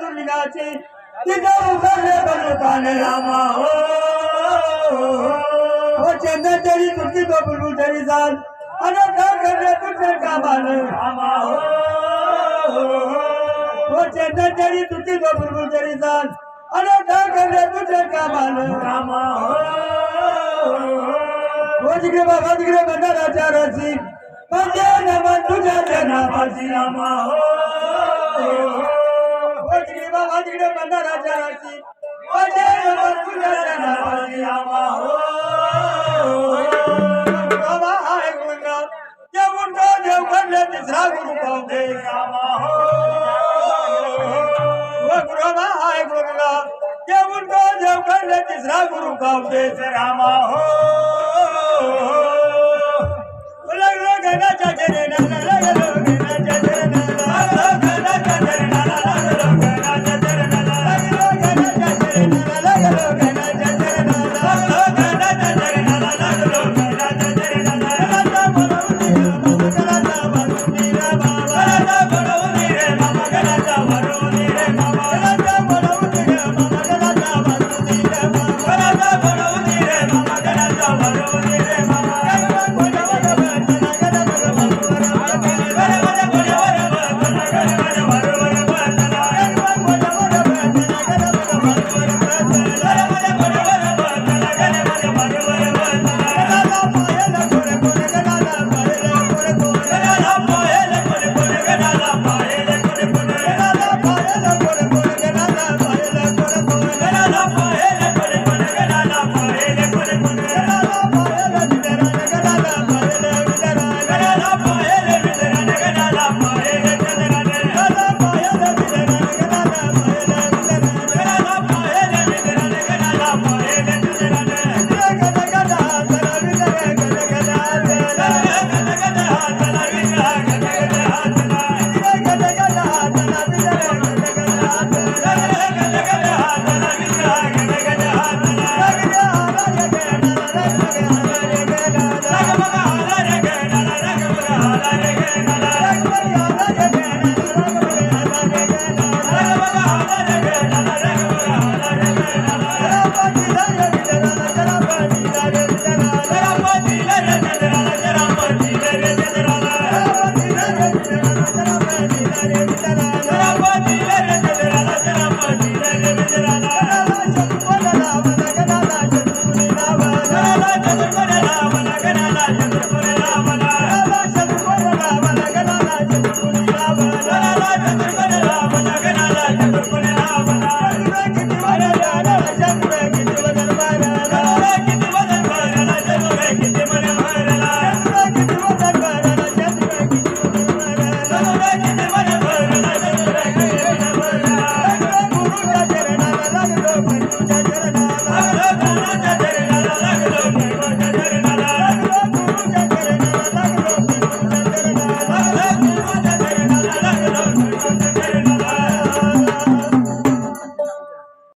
दुर्गाचे तिघा उभारले भगवतान रामा हो चंदा तरी तुझी बबलू तरी जाल अरे का करले तुझे कामाल रामा हो चंदा तरी तुझी बबलू तरी जाल अरे का करले तुझे कामाल रामा हो जिकडे बाबा तिकडे भंडाराच्या रसी म्हणजे नमन तुझ्या जनाबाजी रामा हो कीड़े बंदा राजा राजी ओजे बसु राजा राजी आमा हो बाबा आए गुंडा ये गुंडा जो बंदे तीसरा गुरु पाऊंगे आमा हो वो गुरु आए गुंडा ये गुंडा जो बंदे तीसरा गुरु पाऊंगे रामा हो Gracias. 啦啦啦啦。